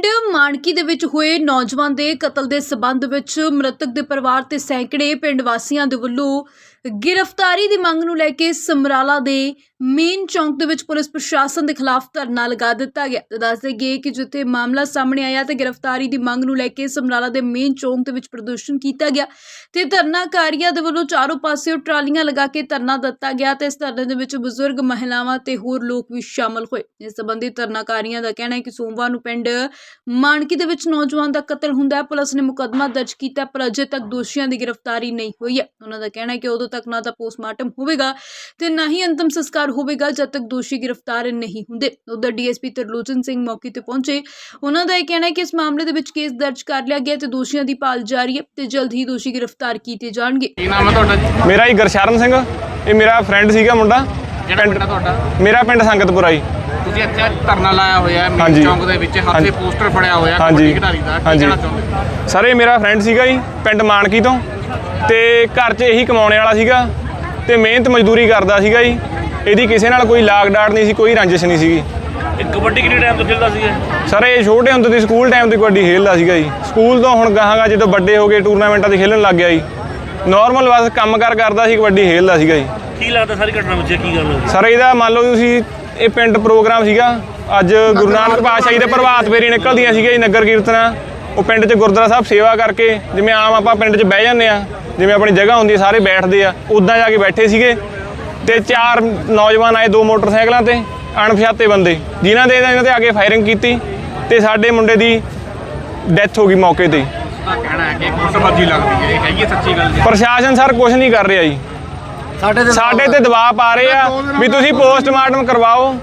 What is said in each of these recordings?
ਪਿੰਡ ਮਾਨਕੀ ਦੇ ਵਿੱਚ ਹੋਏ ਨੌਜਵਾਨ ਦੇ ਕਤਲ ਦੇ ਸਬੰਧ ਵਿੱਚ ਮ੍ਰਿਤਕ ਦੇ ਪਰਿਵਾਰ ਤੇ ਸੈਂਕੜੇ ਪਿੰਡ ਵਾਸੀਆਂ ਦੇ ਵੱਲੋਂ ਗ੍ਰਿਫਤਾਰੀ ਦੀ ਮੰਗ ਨੂੰ ਲੈ ਕੇ ਸਮਰਾਲਾ ਦੇ ਮੇਨ ਚੌਂਕ ਦੇ ਵਿੱਚ ਪੁਲਿਸ ਪ੍ਰਸ਼ਾਸਨ ਦੇ ਖਿਲਾਫ ਧਰਨਾ ਲਗਾ ਦਿੱਤਾ ਗਿਆ ਤੇ ਦੱਸਦੇ ਗਏ ਕਿ ਜਿੱਥੇ ਮਾਮਲਾ ਸਾਹਮਣੇ ਆਇਆ ਤੇ ਗ੍ਰਿਫਤਾਰੀ ਦੀ ਮੰਗ ਨੂੰ ਲੈ ਕੇ ਸਮਰਾਲਾ ਦੇ ਮੇਨ ਚੌਂਕ ਦੇ ਵਿੱਚ ਪ੍ਰਦਰਸ਼ਨ ਕੀਤਾ ਗਿਆ ਤੇ ਧਰਨਾਕਾਰੀਆਂ ਦੇ ਵੱਲੋਂ ਚਾਰੋਂ ਪਾਸੇ ਟਰਾਲੀਆਂ ਲਗਾ ਕੇ ਧਰਨਾ ਦਿੱਤਾ ਗਿਆ ਤੇ ਇਸ ਧਰਨੇ ਦੇ ਵਿੱਚ ਬਜ਼ੁਰਗ ਮਹਿਲਾਵਾਂ ਤੇ ਹੋਰ ਲੋਕ ਵੀ ਸ਼ਾਮਲ ਹੋਏ। ਇਸ ਸੰਬੰਧੀ ਧਰਨਾਕਾਰੀਆਂ ਦਾ ਕਹਿਣਾ ਹੈ ਕਿ ਸੋਮਵਾਰ ਨੂੰ ਪਿੰਡ ਮਾਨਕੀ ਦੇ ਵਿੱਚ ਨੌਜਵਾਨ ਦਾ ਕਤਲ ਹੁੰਦਾ ਹੈ। ਪੁਲਿਸ ਨੇ ਮੁਕੱਦਮਾ ਦਰਜ ਕੀਤਾ ਪਰ ਅਜੇ ਤੱਕ ਦੋਸ਼ੀਆਂ ਦੀ ਗ੍ਰਿਫਤਾਰੀ ਨਹੀਂ ਹੋਈ ਹੈ। ਉਹਨਾਂ ਦਾ ਕਹਿਣਾ ਹੈ ਕਿ ਉਦੋਂ ਤੱਕ ਨਾ ਤਾਂ ਪੋਸਟਮਾਰਟਮ ਹੋਵੇਗਾ ਤੇ ਨਾ ਹੀ ਅੰਤਮ ਸੰਸਕਾਰ ਹੋਵੇਗਾ ਜਦ ਤੱਕ ਦੋਸ਼ੀ ਗ੍ਰਿਫਤਾਰ ਨਹੀਂ ਹੁੰਦੇ ਉਧਰ ਡੀਐਸਪੀ ਤਰਲੋਚਨ ਸਿੰਘ ਮੌਕੇ ਤੇ ਪਹੁੰਚੇ ਉਹਨਾਂ ਦਾ ਇਹ ਕਹਿਣਾ ਹੈ ਕਿ ਇਸ ਮਾਮਲੇ ਦੇ ਵਿੱਚ ਕੇਸ ਦਰਜ ਕਰ ਲਿਆ ਗਿਆ ਤੇ ਦੋਸ਼ੀਆਂ ਦੀ ਭਾਲ ਜਾਰੀ ਹੈ ਤੇ ਜਲਦ ਹੀ ਦੋਸ਼ੀ ਗ੍ਰਿਫਤਾਰ ਕੀਤੇ ਜਾਣਗੇ ਕੀ ਨਾਮ ਹੈ ਤੁਹਾਡਾ ਜੀ? ਮੇਰਾ ਹੀ ਗੁਰਸ਼ਰਨ ਸਿੰਘ ਇਹ ਮੇਰਾ ਫਰੈਂਡ ਸੀਗਾ ਮੁੰਡਾ ਕਿਹੜਾ ਪਿੰਡ ਹੈ ਤੁਹਾਡਾ ਮੇਰਾ ਪਿੰਡ ਸੰਗਤਪੁਰਾ ਜੀ ਤੁਸੀਂ ਇੱਥੇ ਧਰਨਾ ਲਾਇਆ ਹੋਇਆ ਹੈ ਮੇਨ। ਚੌਂਕ ਦੇ ਵਿੱਚ ਹੱਥੇ। ਪੋਸਟਰ ਫੜਿਆ ਹੋਇਆ ਹਾਂਜੀ। ਕਬੱਡੀ ਖਿਡਾਰੀ ਦਾ ਕੀ। ਕਹਿਣਾ ਚਾਹੁੰਦੇ ਸਰ ਇਹ ਮੇਰਾ ਫਰੈਂਡ ਸੀਗਾ ਜੀ ਪਿੰਡ ਮਾਨਕੀ ਤੋਂ ਤੇ ਘਰ 'ਚ ਇਹੀ ਕਮਾਉਣੇ ਵਾਲਾ ਸੀਗਾ ਤੇ ਮਿਹਨਤ ਮਜ਼ਦੂਰੀ ਕਰਦਾ ਸੀਗਾ ਜੀ। ਇਹਦੀ ਕਿਸੇ ਨਾਲ ਕੋਈ ਲਾਗ ਡਾਟ ਨਹੀਂ ਸੀ ਕੋਈ ਰੰਜਿਸ਼ ਨਹੀਂ ਸੀਗੀ। ਇਹ ਕਬੱਡੀ ਕਿੰਨੇ ਟਾਈਮ ਤੋਂ ਖੇਡਦਾ ਸੀ ਸਰ ਇਹ ਛੋਟੇ ਹੁੰਦੇ ਦੀ ਸਕੂਲ ਟਾਈਮ ਤੋਂ ਕਬੱਡੀ ਖੇਡਦਾ ਸੀਗਾ ਜੀ। ਸਕੂਲ ਤੋਂ ਹੁਣ ਗਾਹਾਂਗਾ ਜਦੋਂ ਵੱਡੇ ਹੋ ਗਏ ਟੂਰਨਾਮੈਂਟਾਂ 'ਤੇ ਖੇਡਣ ਲੱਗ ਗਿਆ ਜੀ। ਨਾਰਮਲ ਬਸ ਕੰਮ ਕਾਰ ਕਰਦਾ ਸੀ ਕਬੱਡੀ ਖੇਡਦਾ ਸੀਗਾ ਜੀ। ਕੀ ਲੱਗਦਾ ਸਾਰੀ ਘਟਨਾ ਵਿੱਚ ਕੀ ਗੱਲ ਹੋਈ? ਸਰ ਇਹਦਾ ਮੰਨ ਲਓ ਤੁਸੀਂ ਇਹ ਪਿੰਡ ਪ੍ਰੋਗਰਾਮ ਸੀਗਾ। ਅੱਜ ਗੁਰੂ ਨਾਨਕ ਪਾਤਸ਼ਾਹ ਜੀ ਦੇ ਪ੍ਰਭਾਤ ਫੇਰੀ ਨਿਕਲਦੀਆਂ ਸੀਗੀਆਂ ਜੀ ਨਗਰ ਕੀਰਤਨਾਂ। ਉਹ ਪਿੰਡ 'ਚ ਗੁਰਦੁਆਰਾ ਸਾਹਿਬ ਸੇਵਾ ਕਰਕੇ ਜਿਵੇਂ ਆਮ ਆਪਾਂ ਪਿੰਡ 'ਚ ਬਹਿ ਜਾਂਦੇ ਆ ਜਿਵੇਂ ਆਪਣੀ ਜਗ੍ਹਾ ਹੁੰਦੀ ਸਾਰੇ ਬੈਠਦੇ ਆ ਉਦਾਂ ਜਾ ਕੇ ਬੈਠੇ ਸੀਗੇ ਤੇ ਚਾਰ ਨੌਜਵਾਨ ਆਏ ਦੋ ਮੋਟਰਸਾਈਕਲਾਂ ਤੇ ਅਣਪਛਾਤੇ ਬੰਦੇ ਜਿਨ੍ਹਾਂ ਦੇ ਇਹਨਾਂ ਤੇ ਆ ਕੇ ਫਾਇਰਿੰਗ ਕੀਤੀ ਤੇ ਸਾਡੇ ਮੁੰਡੇ ਦੀ ਡੈਥ ਹੋ ਗਈ ਮੌਕੇ ਤੇ। ਹੀ। ਦਾ ਕਹਿਣਾ ਹੈ ਕਿ ਗੁੱਟਬਾਜੀ ਲੱਗਦੀ ਹੈ ਇਹ ਹੈਗੀ ਹੈ ਸੱਚੀ ਗੱਲ ਜੀ। ਪ੍ਰਸ਼ਾਸਨ ਸਰ ਕੁਝ ਨਹੀਂ ਕਰ ਰਿਹਾ ਜੀ। ਸਾਡੇ ਤੇ ਦਬਾਅ ਪਾ ਰਹੇ ਆ ਵੀ ਤੁਸੀਂ ਪੋਸਟਮਾਰਟਮ ਕਰਵਾਓ।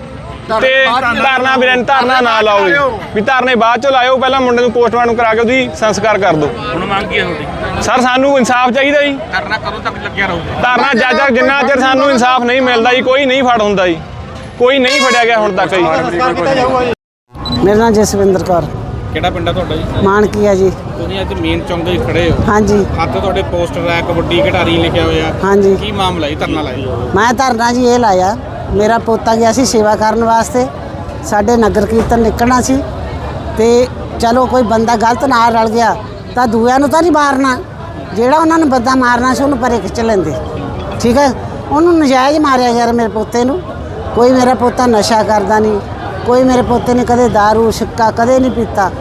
ਤੇ ਧਰਨਾ ਬਿਰਨ ਧਰਨਾ ਨਾ ਲਾਓ ਜੀ। ਵੀ ਧਰਨੇ ਬਾਅਦ ਚ ਲਾਇਓ ਪਹਿਲਾਂ ਮੁੰਡੇ ਨੂੰ ਪੋਸਟਮਾਰਟਮ ਕਰਾ ਕੇ ਉਹਦੀ ਸੰਸਕਾਰ ਕਰ ਦਿਓ। ਹੁਣ ਮੰਗ ਕੀ ਹੈ ਤੁਹਾਡੀ? ਸਰ ਸਾਨੂੰ ਇਨਸਾਫ ਚਾਹੀਦਾ ਜੀ। ਧਰਨਾ ਕਦੋਂ ਤੱਕ ਲੱਗਿਆ ਰਹੂਗਾ? ਧਰਨਾ ਜੱਜ ਤੱਕ ਜਿੰਨਾ ਚਿਰ ਸਾਨੂੰ ਇਨਸਾਫ ਨਹੀਂ ਮਿਲਦਾ ਜੀ ਕੋਈ ਨਹੀਂ ਫੜ ਹੁੰਦਾ ਜੀ। ਕੋਈ ਨਹੀਂ ਫੜਿਆ ਗਿਆ ਹੁਣ ਤੱਕ ਜੀ। ਮੇਰਾ ਨਾਮ ਜਸਵਿੰਦਰ ਕੌਰ। ਕਿਹੜਾ ਪਿੰਡ ਹੈ ਤੁਹਾਡਾ ਜੀ? ਮਾਨਕੀ ਆ ਜੀ। ਤੁਸੀਂ ਅੱਜ ਮੇਨ ਚੌਂਕ ਦੇ ਵਿੱਚ ਖੜੇ ਹੋ। ਹਾਂਜੀ। ਹੱਥ ਤੁਹਾਡੇ ਪੋਸਟਰ ਹੈ ਕਬੱਡੀ ਖਿਡਾਰੀ ਲਿਖਿਆ ਹੋਇਆ। ਹਾਂਜੀ। ਕੀ ਮਾਮਲਾ ਹੈ ਧਰਨਾ ਲਾਇਆ? ਮੈਂ ਧਰਨਾ ਜੀ ਇਹ ਲਾਇਆ ਮੇਰਾ ਪੋਤਾ ਗਿਆ ਸੀ ਸੇਵਾ ਕਰਨ ਵਾਸਤੇ। ਸਾਡੇ ਨਗਰ ਕੀਰਤਨ ਨਿਕਲਣਾ ਸੀ ਤੇ ਚਲੋ ਕੋਈ ਬੰਦਾ ਗਲਤ ਨਾਲ ਰਲ ਗਿਆ ਤਾਂ ਦੂਆਂ ਨੂੰ ਤਾਂ ਨਹੀਂ ਮਾਰਨਾ। ਜਿਹੜਾ ਉਹਨਾਂ ਨੂੰ ਬੰਦਾ ਮਾਰਨਾ ਸੀ ਉਹਨੂੰ ਪਰੇ ਖਿੱਚ ਲੈਂਦੇ। ਠੀਕ ਹੈ? ਉਹਨੂੰ ਨਜਾਇਜ਼ ਮਾਰਿਆ ਯਾਰ ਮੇਰੇ ਪੋਤੇ ਨੂੰ। ਕੋਈ ਮੇਰਾ ਪੋਤਾ ਨਸ਼ਾ ਕਰਦਾ ਨਹੀਂ। ਕੋਈ ਮੇਰੇ ਪੋਤੇ ਨੇ ਕਦੇ दारू, ਸਿੱਕਾ ਕਦੇ ਨਹੀਂ ਪੀਤਾ।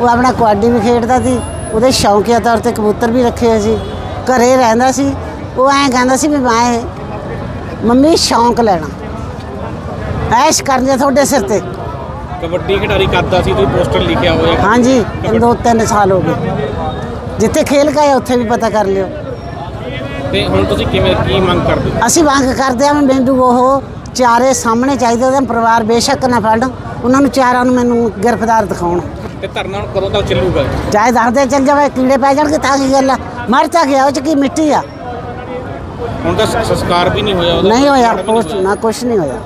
ਉਹ ਆਪਣਾ ਕਬੱਡੀ ਵੀ ਖੇਡਦਾ ਸੀ। ਉਹਦੇ ਸ਼ੌਂਕੀਆ ਤੌਰ ਤੇ ਕਬੂਤਰ ਵੀ ਰੱਖੇ ਹੋਏ ਸੀ। ਘਰੇ ਰਹਿੰਦਾ ਸੀ। ਉਹ ਐਂ ਕਹਿੰਦਾ ਸੀ ਵੀ ਮੈਂ ਮੰਮੀ ਸ਼ੌਂਕ ਲੈਣਾ। ਐਸ਼ ਕਰਨੀ ਤੁਹਾਡੇ ਸਿਰ ਤੇ। ਕਬੱਡੀ ਖਿਡਾਰੀ ਕਰਦਾ ਸੀ ਤੁਸੀਂ ਪੋਸਟਰ ਲਿਖਿਆ ਹੋਇਆ। ਹਾਂਜੀ ਦੋ ਤਿੰਨ ਸਾਲ ਹੋ ਗਏ। ਜਿੱਥੇ ਖੇਲ ਕੇ ਆਏ ਉੱਥੇ ਵੀ ਪਤਾ ਕਰ ਲਿਓ। ਤੇ ਹੁਣ ਤੁਸੀਂ ਕਿਵੇਂ ਕੀ ਮੰਗ ਕਰਦੇ ਹੋ? ਅਸੀਂ ਮੰਗ ਕਰਦੇ ਹਾਂ ਵੀ ਮੈਨੂੰ ਉਹ ਚਾਰੇ ਸਾਹਮਣੇ ਚਾਹੀਦੇ ਉਹਦਾ ਪਰਿਵਾਰ ਬੇਸ਼ੱਕ ਨਾ ਫੜਨ। ਉਹਨਾਂ ਨੂੰ ਚਾਰਾਂ ਨੂੰ ਮੈਨੂੰ ਗ੍ਰਿਫਤਾਰ ਦਿਖਾਉਣ। ਤੇ ਧਰਨਾ ਹੁਣ ਕਦੋਂ ਤੱਕ ਚੱਲੂਗਾ? ਚਾਹੇ ਦੱਸਦੇ ਚੱਲ ਜਾਵੇ ਕੀੜੇ ਪੈ ਜਾਣਗੇ ਤਾਂ ਕੀ ਗੱਲ ਆ? ਮਰ ਤਾਂ ਗਿਆ ਉਹ ਚ ਕੀ ਮਿੱਟੀ ਆ? ਹੁਣ ਤਾਂ ਸੰਸਕਾਰ ਵੀ ਨਹੀਂ ਹੋਇਆ ਉਹਦਾ। ਨਹੀਂ ਹੋਇਆ ਕੁਛ ਨਾ ਕੁਛ ਨਹੀਂ ਹੋਇਆ।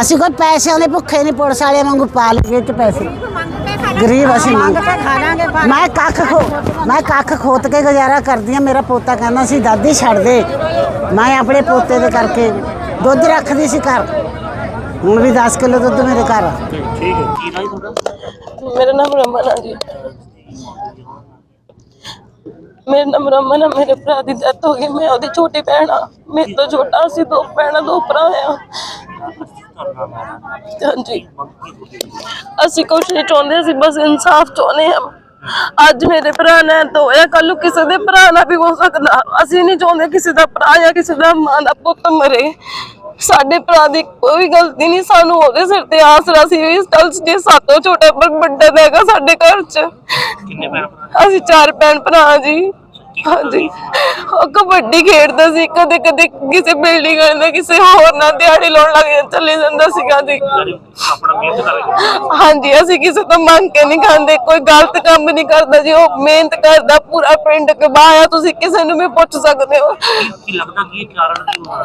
ਅਸੀਂ ਕੋਈ ਪੈਸਿਆਂ ਦੇ ਭੁੱਖੇ ਨਹੀਂ ਪੁਲਿਸ ਵਾਲੇ ਵਾਂਗੂ ਪਾਲ ਕੇ ਚ ਪੈਸੇ। ਗਰੀਬ ਅਸੀਂ ਮੰਗ ਮੈਂ ਕੱਖ ਖੋ ਮੈਂ ਕੱਖ ਖੋਤ ਕੇ ਗੁਜ਼ਾਰਾ ਕਰਦੀ ਆ ਮੇਰਾ ਪੋਤਾ ਕਹਿੰਦਾ ਸੀ ਦਾਦੀ ਛੱਡ ਦੇ। ਮੈਂ ਆਪਣੇ ਪੋਤੇ ਦੇ ਕਰਕੇ ਦੁੱਧ ਰੱਖਦੀ ਸੀ ਘਰ। ਹੁਣ ਵੀ 10 ਕਿਲੋ ਦੁੱਧ ਮੇਰੇ ਘਰ ਆ। ਠੀਕ ਹੈ ਕੀ ਨਾਮ ਤੁਹਾਡਾ ਮੇਰਾ ਨਾਮ ਰਮਨ ਆ ਜੀ। ਮੇਰਾ ਨਾਮ ਰਮਨ ਆ ਮੇਰੇ ਭਰਾ ਦੀ ਡੈਥ ਹੋ ਗਈ ਮੈਂ ਉਹਦੀ ਛੋਟੀ ਭੈਣ ਆ। ਮੇਰੇ ਤੋਂ ਛੋਟਾ ਸੀ ਦੋ ਭੈਣਾਂ ਦੋ ਭਰਾ ਆ। ਹਾਂਜੀ। ਅਸੀਂ ਕੁਛ ਨਹੀਂ ਚਾਹੁੰਦੇ ਅਸੀਂ ਬਸ ਇਨਸਾਫ ਚਾਹੁੰਦੇ ਹਾਂ। ਅੱਜ ਮੇਰੇ ਭਰਾ ਨੇ ਤਾਂ ਹੋਇਆ ਕੱਲ ਨੂੰ ਕਿਸੇ ਦੇ ਭਰਾ ਨਾਲ ਵੀ ਹੋ ਸਕਦਾ। ਅਸੀਂ ਨਹੀਂ ਚਾਹੁੰਦੇ ਕਿਸੇ ਦਾ ਭਰਾ ਜਾਂ ਕਿਸੇ ਦਾ ਮਾਂ ਦਾ ਪੁੱਤ ਮਰੇ। ਸਾਡੇ ਭਰਾ ਦੀ ਕੋਈ ਗਲਤੀ ਨਹੀਂ ਸਾਨੂੰ ਉਹਦੇ ਸਿਰ ਤੇ ਆਸਰਾ ਸੀ ਇਸ 'ਚ ਜੇ ਸਾਤੋਂ ਛੋਟਾ ਪਰ ਵੱਡਾ ਹੈਗਾ ਸਾਡੇ ਘਰ 'ਚ। ਕਿੰਨੇ ਭੈਣ ਭਰਾ? ਅਸੀਂ ਚਾਰ ਭੈਣ ਭਰਾ ਜੀ। ਹਾਂਜੀ। ਉਹ ਕਬੱਡੀ ਖੇਡਦਾ ਸੀ ਕਦੇ ਕਦੇ ਕਿਸੇ ਬਿਲਡਿੰਗ ਅੰਦਰ ਕਿਸੇ ਹੋਰ ਨਾਲ ਦਿਹਾੜੀ ਲਾਉਣ ਲੱਗ ਜਾਂਦਾ ਚਲੇ ਜਾਂਦਾ ਸੀਗਾ ਜੀ ਆਪਣਾ ਮਿਹਨਤ ਕਰਕੇ ਹਾਂਜੀ ਅਸੀਂ ਕਿਸੇ ਤੋਂ ਮੰਗ ਕੇ ਨਹੀਂ ਖਾਂਦੇ ਕੋਈ ਗਲਤ ਕੰਮ ਨਹੀਂ ਕਰਦਾ ਜੀ ਉਹ ਮਿਹਨਤ ਕਰਦਾ ਪੂਰਾ ਪਿੰਡ ਕਬਾਇਆ ਤੁਸੀਂ ਕਿਸੇ ਨੂੰ ਵੀ ਪੁੱਛ ਸਕਦੇ ਹੋ। ਕੀ ਲੱਗਦਾ ਕੀ ਕਾਰਨ ਕੀ ਹੋਣਾ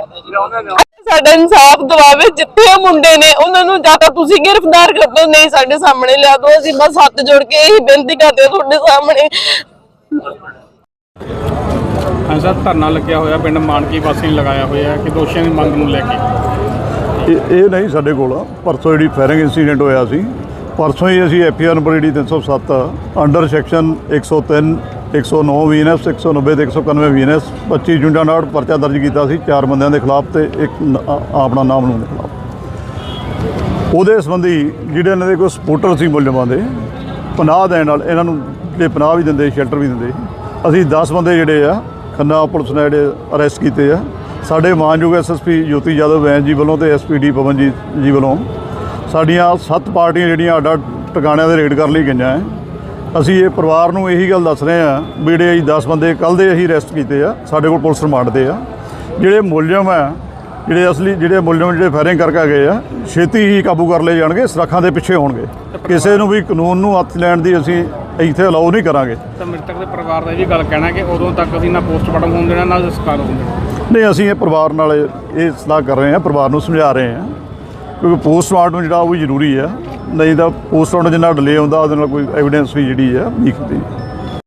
ਸਾਡਾ ਇਨਸਾਫ ਦਿਵਾਵੇ ਜਿੱਥੇ ਉਹ ਮੁੰਡੇ ਨੇ ਉਹਨਾਂ ਨੂੰ ਜਾਂ ਤਾਂ ਤੁਸੀਂ ਗ੍ਰਿਫਤਾਰ ਕਰ ਦਿਓ ਨਹੀਂ ਸਾਡੇ ਸਾਹਮਣੇ ਲਿਆ ਦਿਓ ਅਸੀਂ ਬਸ ਹੱਥ ਜੋੜ ਕੇ ਇਹੀ ਬੇਨਤੀ ਕਰਦੇ ਹਾਂ ਤੁਹਾਡੇ ਸਾਹਮਣੇ। ਹਾਂ ਸਰ ਧਰਨਾ ਲੱਗਿਆ ਹੋਇਆ ਪਿੰਡ ਮਾਨਕੀ ਵਾਸੀ ਨੇ ਲਗਾਇਆ ਹੋਇਆ ਕਿ ਦੋਸ਼ੀਆਂ ਦੀ ਮੰਗ ਨੂੰ ਲੈ ਕੇ। ਇਹ ਇਹ ਨਹੀਂ ਸਾਡੇ ਕੋਲ ਪਰਸੋਂ ਜਿਹੜੀ ਫਾਇਰਿੰਗ ਇਨਸੀਡੈਂਟ ਹੋਇਆ ਸੀ ਪਰਸੋਂ ਹੀ ਅਸੀਂ ਐਫਆਰ ਨੰਬਰ ਜਿਹੜੀ 307 ਅੰਡਰ ਸੈਕਸ਼ਨ 103 109 ਵੀਐਨਐਸ 190 ਤੇ 191 ਵੀਐਨਐਸ 25 ਜੁੰਡਾ ਨਾਲ ਪਰਚਾ ਦਰਜ ਕੀਤਾ ਸੀ, ਚਾਰ ਬੰਦਿਆਂ ਦੇ ਖਿਲਾਫ ਤੇ ਇੱਕ ਆਪਣਾ ਨਾਮ ਨੂੰ ਦੇ ਖਿਲਾਫ। ਉਹਦੇ ਸੰਬੰਧੀ ਜਿਹੜੇ ਇਹਨਾਂ ਦੇ ਕੋਈ ਸਪੋਰਟਰ ਸੀ ਮੁਲਜ਼ਮਾਂ ਦੇ, ਪਨਾਹ ਦੇਣ ਨਾਲ ਇਹਨਾਂ ਨੂੰ ਜਿਹੜੇ ਪਨਾਹ ਵੀ ਦਿੰਦੇ, ਸ਼ੈਲਟਰ ਵੀ ਦਿੰਦੇ, ਅਸੀਂ 10 ਬੰਦੇ ਜਿਹੜੇ ਆ, ਖੰਨਾ ਪੁਲਿਸ ਨੇ ਜਿਹੜੇ ਅਰੈਸਟ ਕੀਤੇ ਆ। ਸਾਡੇ ਮਾਨਯੋਗ ਐਸਐਸਪੀ ਜੋਤੀ ਯਾਦਵ ਵੈਨ ਜੀ ਵੱਲੋਂ ਤੇ ਐਸਪੀਡੀ ਪਵਨ ਜੀ ਜੀ ਵੱਲੋਂ ਸਾਡੀਆਂ ਸੱਤ ਪਾਰਟੀਆਂ ਜਿਹੜੀਆਂ ਅੱਡ ਟਿਕਾਣਿਆਂ ਦੇ ਰੇਡ ਕਰਨ ਲਈ ਗਈਆਂ ਹੈ। ਅਸੀਂ ਇਹ ਪਰਿਵਾਰ ਨੂੰ ਇਹੀ ਗੱਲ ਦੱਸ ਰਹੇ ਆ ਵੀ ਜਿਹੜੇ ਅਸੀਂ 10 ਬੰਦੇ ਕੱਲ ਦੇ ਅਸੀਂ ਅਰੈਸਟ ਕੀਤੇ ਆ ਸਾਡੇ ਕੋਲ ਪੁਲਿਸ ਰਿਮਾਂਡ ਤੇ ਆ। ਜਿਹੜੇ ਮੁਲਜ਼ਮ ਆ ਜਿਹੜੇ ਅਸਲੀ ਜਿਹੜੇ ਮੁਲਜ਼ਮ ਜਿਹੜੇ ਫਾਇਰਿੰਗ ਕਰਕੇ ਗਏ ਆ ਛੇਤੀ ਹੀ ਕਾਬੂ ਕਰ ਲਏ ਜਾਣਗੇ ਸੁਰੱਖਾਂ ਦੇ ਪਿੱਛੇ ਹੋਣਗੇ। ਕਿਸੇ ਨੂੰ ਵੀ ਕਾਨੂੰਨ ਨੂੰ ਹੱਥ ਲੈਣ ਦੀ ਅਸੀਂ ਇੱਥੇ ਅਲਾਉ ਨਹੀਂ ਕਰਾਂਗੇ। ਤਾਂ ਮ੍ਰਿਤਕ ਦੇ ਪਰਿਵਾਰ ਦਾ ਇਹ ਵੀ ਗੱਲ ਕਹਿਣਾ ਕਿ ਉਦੋਂ ਤੱਕ ਅਸੀਂ ਨਾ ਪੋਸਟਮਾਰਟਮ ਹੋਣ ਦੇਣਾ ਨਾ ਸੰਸਕਾਰ ਹੋਣ ਦੇਣਾ। ਨਹੀਂ ਅਸੀਂ ਇਹ ਪਰਿਵਾਰ ਨਾਲ ਇਹ ਸਲਾਹ ਕਰ ਰਹੇ ਹਾਂ ਪਰਿਵਾਰ ਨੂੰ ਸਮਝਾ ਰਹੇ ਹਾਂ। ਕਿਉਂਕਿ ਪੋਸਟਮਾਰਟਮ ਜਿਹੜਾ ਉਹ ਵੀ ਜ਼ਰੂਰੀ ਹੈ ਨਹੀਂ ਤਾਂ ਪੋਸਟਮਾਰਟਮ ਜਿੰਨਾ ਡਿਲੇ ਹੁੰਦਾ, ਉਹਦੇ ਨਾਲ ਕੋਈ ਐਵੀਡੈਂਸ ਵੀ ਜਿਹੜੀ ਹੈ ਵੀਕ ਹੁੰਦੀ। ਹੈ